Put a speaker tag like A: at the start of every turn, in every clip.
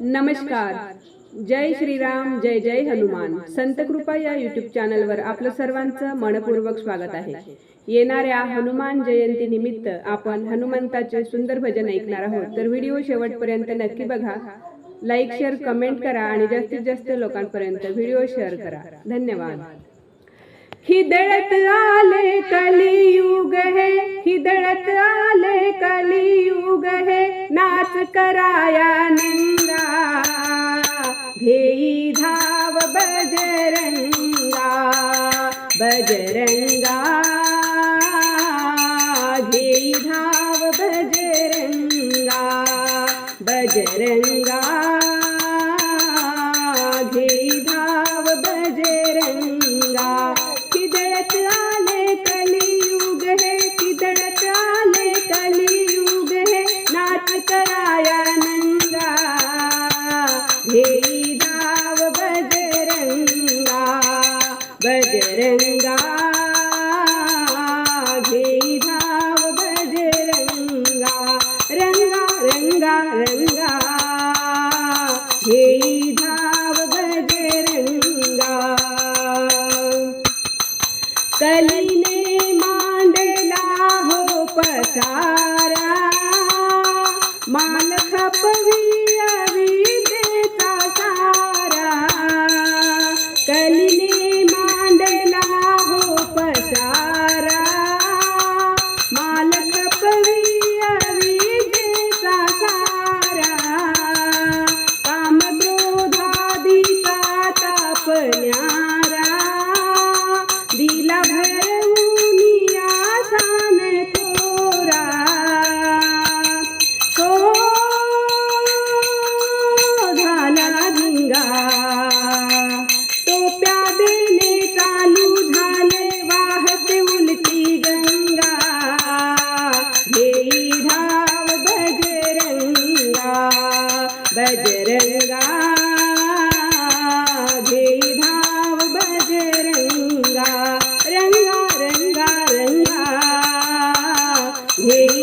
A: नमस्कार. जय श्रीराम जय जय हनुमान. संत कृपा या युट्यूब चॅनलवर आपलं सर्वांचं मनपूर्वक स्वागत आहे. येणाऱ्या हनुमान जयंती निमित्त आपण हनुमंताचे सुंदर भजन ऐकणार आहोत. तर व्हिडिओ शेवटपर्यंत नक्की बघा. लाईक शेअर कमेंट करा आणि जास्तीत जास्त लोकांपर्यंत व्हिडिओ शेअर करा. धन्यवाद. हिदळत आले कलियुग है हिदळत आले कलियुग है, नाच कराया नंगा घेई धाव बजरंगा बजरंगा। घेई धाव बजरंगा बजरंगा। बजरंगा घेई धाव बजरंगा रंगा रंगा रंगा घेई धाव बजरंगा कलीने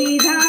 A: घेई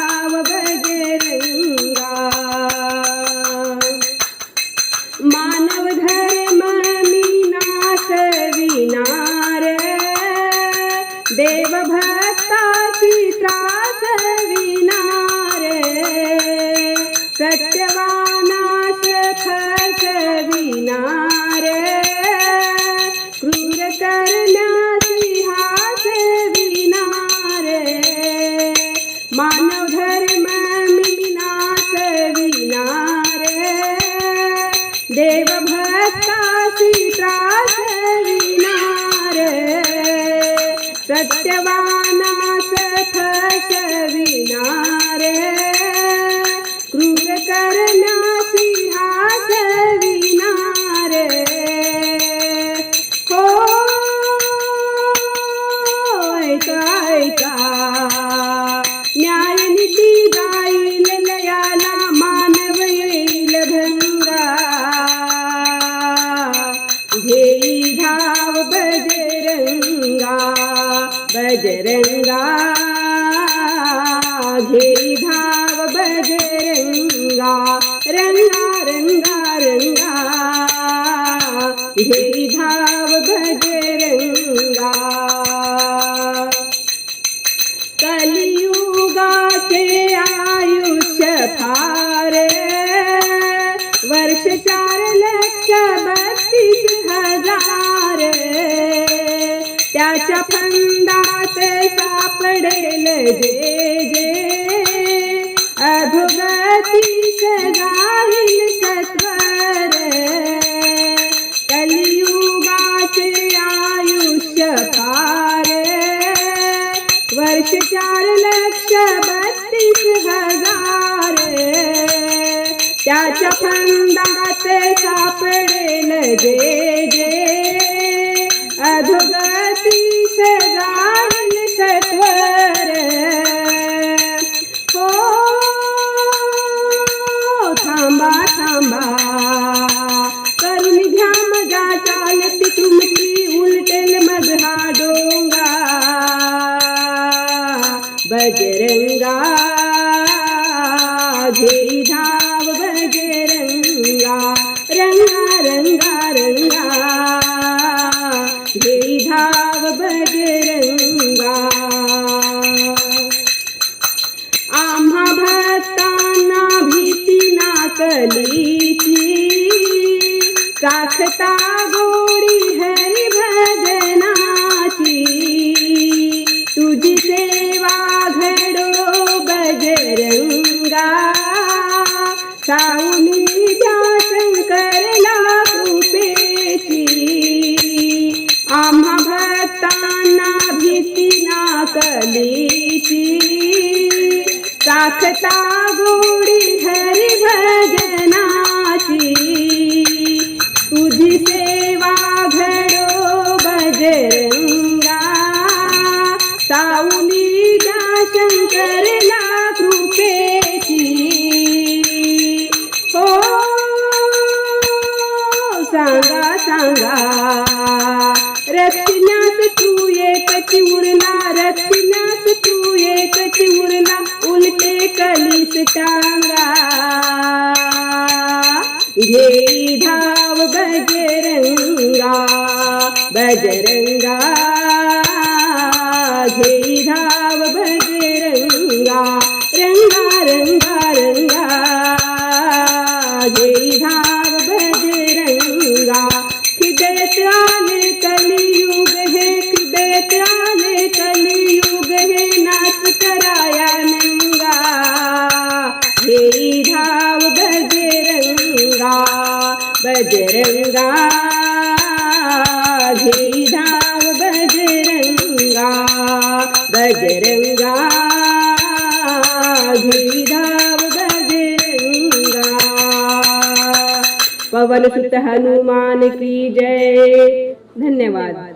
A: सत्यवानास फस बजरंगा घेई धाव बजरंगा, रंगा रंगा रंगा। घेई धाव बजरंगा। कलियुगाचे आयुष्य फार वर्ष चार लक्ष बत्तीस हज़ार। त्याच्या फंदात सापडेल जे जे अधोगतीस जाईल सत्वर। कलियुगाचे आयुष्य फार वर्ष चार लक्ष बत्तीस हज़ार। त्याच्या फंदात सापडेल जे जे अधोगतीस बजरंगा घेरी धाव बजरंगा रंगा रंगा रंगा घेरी धाव बजरंगा सांगा रक्षण्यास तू एकची उरला रक्षण्यास तू एकची उरला उलटे कलिस टांगा। घे धाव बजरंगा बजरंगा। घे धाव बजरंगा, रंगा रंगा रंगा। कराया नंगा हे धाव बजरंगा बजरंगा हे धाव बजरंगा बजरंगा हे बजरंगा। पवन सुत हनुमान की जय। धन्यवाद।